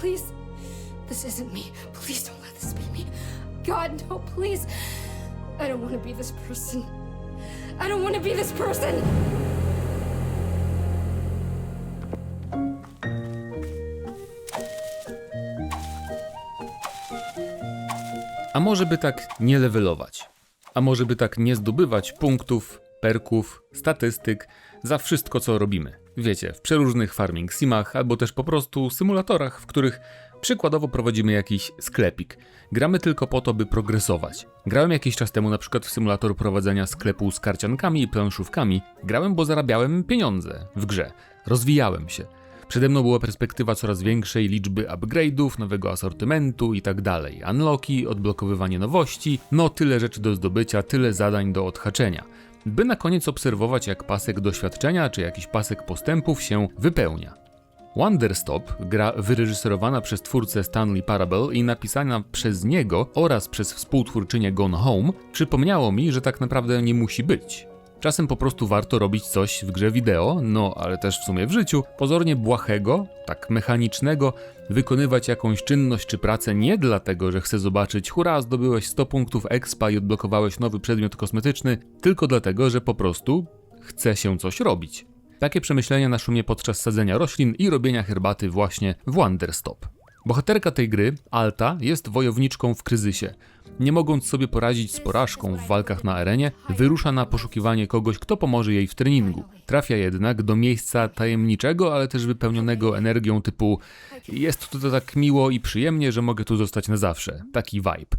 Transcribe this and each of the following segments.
Please. This isn't me. Please don't let this be me. God, no, please. I don't want to be this person. I don't want to be this person. A może by tak nie levelować? A może by tak nie zdobywać punktów, perków, statystyk za wszystko, co robimy? Wiecie, w przeróżnych farming simach albo też po prostu symulatorach, w których przykładowo prowadzimy jakiś sklepik. Gramy tylko po to, by progresować. Grałem jakiś czas temu na przykład w symulator prowadzenia sklepu z karciankami i planszówkami. Grałem, bo zarabiałem pieniądze w grze. Rozwijałem się. Przede mną była perspektywa coraz większej liczby upgrade'ów, nowego asortymentu i tak dalej. Unlocki, odblokowywanie nowości, no tyle rzeczy do zdobycia, tyle zadań do odhaczenia. By na koniec obserwować jak pasek doświadczenia czy jakiś pasek postępów się wypełnia. Wonderstop, gra wyreżyserowana przez twórcę Stanley Parable i napisana przez niego oraz przez współtwórczynię Gone Home, przypomniało mi, że tak naprawdę nie musi być. Czasem po prostu warto robić coś w grze wideo, no ale też w sumie w życiu, pozornie błahego, tak mechanicznego, wykonywać jakąś czynność czy pracę nie dlatego, że chcę zobaczyć, hurra, zdobyłeś 100 punktów expa i odblokowałeś nowy przedmiot kosmetyczny, tylko dlatego, że po prostu chce się coś robić. Takie przemyślenia naszły mnie podczas sadzenia roślin i robienia herbaty właśnie w Wonderstop. Bohaterka tej gry, Alta, jest wojowniczką w kryzysie. Nie mogąc sobie poradzić z porażką w walkach na arenie, wyrusza na poszukiwanie kogoś, kto pomoże jej w treningu. Trafia jednak do miejsca tajemniczego, ale też wypełnionego energią typu jest tu to tak miło i przyjemnie, że mogę tu zostać na zawsze. Taki vibe.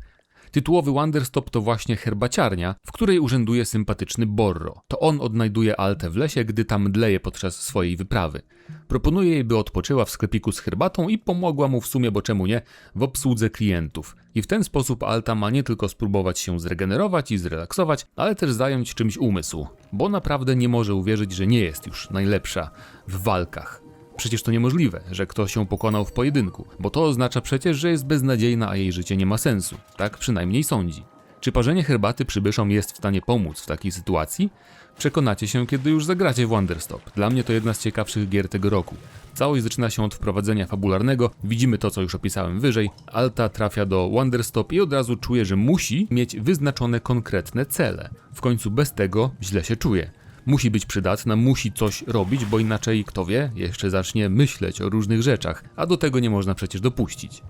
Tytułowy Wanderstop to właśnie herbaciarnia, w której urzęduje sympatyczny Borro. To on odnajduje Altę w lesie, gdy tam dleje podczas swojej wyprawy. Proponuje jej, by odpoczęła w sklepiku z herbatą i pomogła mu w sumie, bo czemu nie, w obsłudze klientów. I w ten sposób Alta ma nie tylko spróbować się zregenerować i zrelaksować, ale też zająć czymś umysł, bo naprawdę nie może uwierzyć, że nie jest już najlepsza w walkach. Przecież to niemożliwe, że ktoś ją pokonał w pojedynku, bo to oznacza przecież, że jest beznadziejna, a jej życie nie ma sensu. Tak przynajmniej sądzi. Czy parzenie herbaty przybyszom jest w stanie pomóc w takiej sytuacji? Przekonacie się, kiedy już zagracie w Wonderstop. Dla mnie to jedna z ciekawszych gier tego roku. Całość zaczyna się od wprowadzenia fabularnego, widzimy to, co już opisałem wyżej. Alta trafia do Wonderstop i od razu czuje, że musi mieć wyznaczone konkretne cele. W końcu bez tego źle się czuje musi być przydatna, musi coś robić, bo inaczej, kto wie, jeszcze zacznie myśleć o różnych rzeczach, a do tego nie można przecież dopuścić.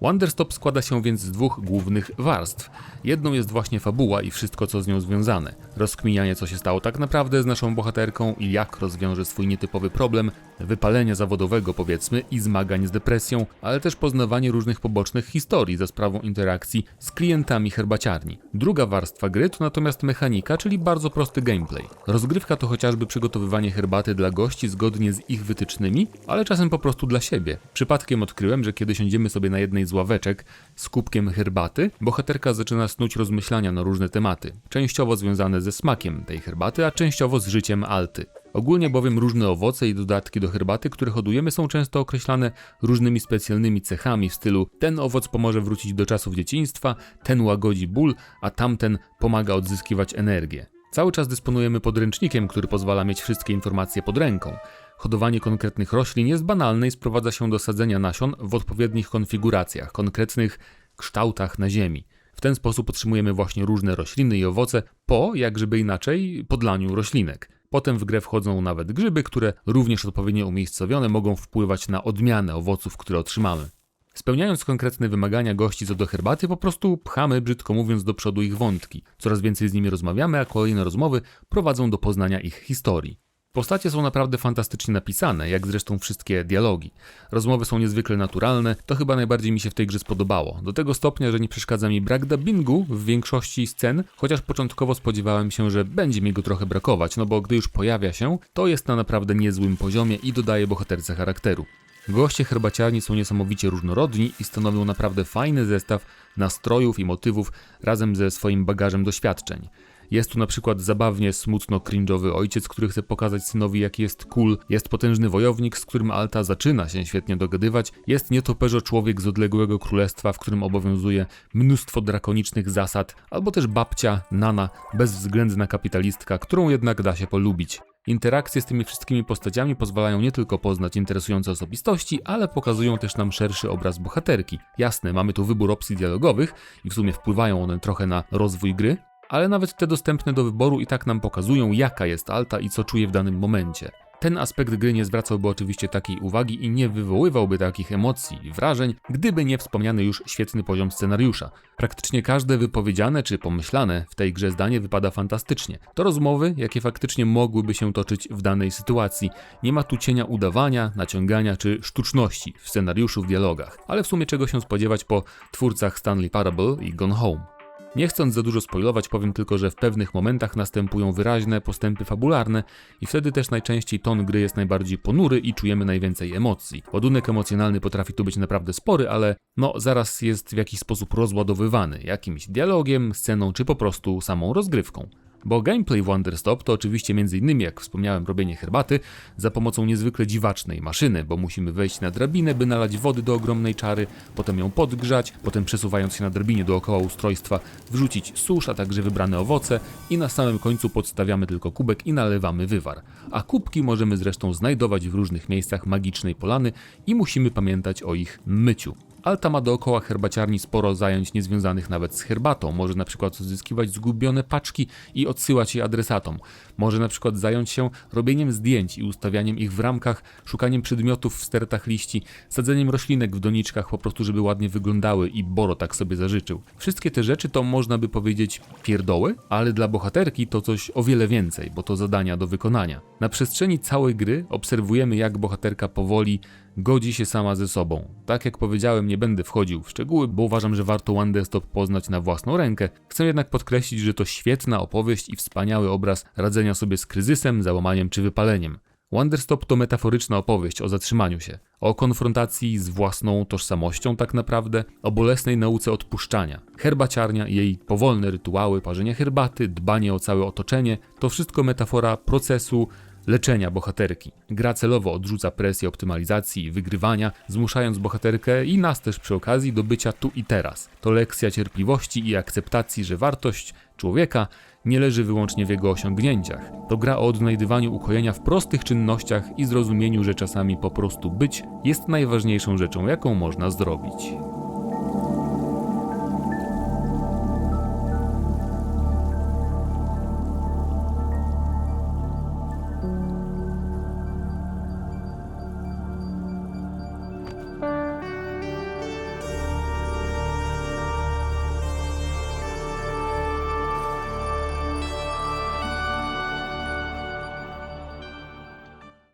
Wonderstop składa się więc z dwóch głównych warstw. Jedną jest właśnie fabuła i wszystko co z nią związane. Rozkminianie co się stało tak naprawdę z naszą bohaterką i jak rozwiąże swój nietypowy problem, wypalenia zawodowego powiedzmy i zmagań z depresją, ale też poznawanie różnych pobocznych historii za sprawą interakcji z klientami herbaciarni. Druga warstwa gry to natomiast mechanika, czyli bardzo prosty gameplay. Rozgrywka to chociażby przygotowywanie herbaty dla gości zgodnie z ich wytycznymi, ale czasem po prostu dla siebie. Przypadkiem odkryłem, że kiedy siądziemy sobie na jednej z ławeczek z kubkiem herbaty, bohaterka zaczyna snuć rozmyślania na różne tematy, częściowo związane ze smakiem tej herbaty, a częściowo z życiem Alty. Ogólnie bowiem różne owoce i dodatki do herbaty, które hodujemy, są często określane różnymi specjalnymi cechami w stylu ten owoc pomoże wrócić do czasów dzieciństwa, ten łagodzi ból, a tamten pomaga odzyskiwać energię. Cały czas dysponujemy podręcznikiem, który pozwala mieć wszystkie informacje pod ręką. Hodowanie konkretnych roślin jest banalne i sprowadza się do sadzenia nasion w odpowiednich konfiguracjach, konkretnych kształtach na ziemi. W ten sposób otrzymujemy właśnie różne rośliny i owoce po, jak inaczej, podlaniu roślinek. Potem w grę wchodzą nawet grzyby, które również odpowiednio umiejscowione mogą wpływać na odmianę owoców, które otrzymamy. Spełniając konkretne wymagania gości co do herbaty, po prostu pchamy, brzydko mówiąc, do przodu ich wątki. Coraz więcej z nimi rozmawiamy, a kolejne rozmowy prowadzą do poznania ich historii. Postacie są naprawdę fantastycznie napisane, jak zresztą wszystkie dialogi. Rozmowy są niezwykle naturalne, to chyba najbardziej mi się w tej grze spodobało. Do tego stopnia, że nie przeszkadza mi brak dubbingu w większości scen, chociaż początkowo spodziewałem się, że będzie mi go trochę brakować, no bo gdy już pojawia się, to jest na naprawdę niezłym poziomie i dodaje bohaterce charakteru. Goście herbaciarni są niesamowicie różnorodni i stanowią naprawdę fajny zestaw nastrojów i motywów razem ze swoim bagażem doświadczeń. Jest tu na przykład zabawnie smutno cringe'owy ojciec, który chce pokazać synowi jaki jest cool, jest potężny wojownik, z którym Alta zaczyna się świetnie dogadywać, jest nietoperzo człowiek z odległego królestwa, w którym obowiązuje mnóstwo drakonicznych zasad, albo też babcia, nana, bezwzględna kapitalistka, którą jednak da się polubić. Interakcje z tymi wszystkimi postaciami pozwalają nie tylko poznać interesujące osobistości, ale pokazują też nam szerszy obraz bohaterki. Jasne, mamy tu wybór opcji dialogowych i w sumie wpływają one trochę na rozwój gry, ale nawet te dostępne do wyboru i tak nam pokazują, jaka jest Alta i co czuje w danym momencie. Ten aspekt gry nie zwracałby oczywiście takiej uwagi i nie wywoływałby takich emocji i wrażeń, gdyby nie wspomniany już świetny poziom scenariusza. Praktycznie każde wypowiedziane czy pomyślane w tej grze zdanie wypada fantastycznie. To rozmowy, jakie faktycznie mogłyby się toczyć w danej sytuacji. Nie ma tu cienia udawania, naciągania czy sztuczności w scenariuszu, w dialogach, ale w sumie czego się spodziewać po twórcach Stanley Parable i Gone Home. Nie chcąc za dużo spoilować, powiem tylko, że w pewnych momentach następują wyraźne postępy fabularne i wtedy też najczęściej ton gry jest najbardziej ponury i czujemy najwięcej emocji. Ładunek emocjonalny potrafi tu być naprawdę spory, ale no zaraz jest w jakiś sposób rozładowywany jakimś dialogiem, sceną czy po prostu samą rozgrywką. Bo gameplay Wonderstop to oczywiście m.in. jak wspomniałem robienie herbaty za pomocą niezwykle dziwacznej maszyny, bo musimy wejść na drabinę, by nalać wody do ogromnej czary, potem ją podgrzać, potem przesuwając się na drabinie dookoła ustrojstwa wrzucić susz, a także wybrane owoce i na samym końcu podstawiamy tylko kubek i nalewamy wywar. A kubki możemy zresztą znajdować w różnych miejscach magicznej polany i musimy pamiętać o ich myciu. Alta ma dookoła herbaciarni sporo zajęć niezwiązanych nawet z herbatą. Może na przykład odzyskiwać zgubione paczki i odsyłać je adresatom. Może na przykład zająć się robieniem zdjęć i ustawianiem ich w ramkach, szukaniem przedmiotów w stertach liści, sadzeniem roślinek w doniczkach po prostu, żeby ładnie wyglądały i Boro tak sobie zażyczył. Wszystkie te rzeczy to można by powiedzieć pierdoły, ale dla bohaterki to coś o wiele więcej, bo to zadania do wykonania. Na przestrzeni całej gry obserwujemy jak bohaterka powoli godzi się sama ze sobą. Tak jak powiedziałem, nie będę wchodził w szczegóły, bo uważam, że warto Wonderstop poznać na własną rękę. Chcę jednak podkreślić, że to świetna opowieść i wspaniały obraz radzenia sobie z kryzysem, załamaniem czy wypaleniem. Wonderstop to metaforyczna opowieść o zatrzymaniu się, o konfrontacji z własną tożsamością tak naprawdę, o bolesnej nauce odpuszczania. Herbaciarnia i jej powolne rytuały, parzenie herbaty, dbanie o całe otoczenie, to wszystko metafora procesu leczenia bohaterki. Gra celowo odrzuca presję optymalizacji i wygrywania, zmuszając bohaterkę i nas też przy okazji do bycia tu i teraz. To lekcja cierpliwości i akceptacji, że wartość człowieka nie leży wyłącznie w jego osiągnięciach. To gra o odnajdywaniu ukojenia w prostych czynnościach i zrozumieniu, że czasami po prostu być jest najważniejszą rzeczą, jaką można zrobić.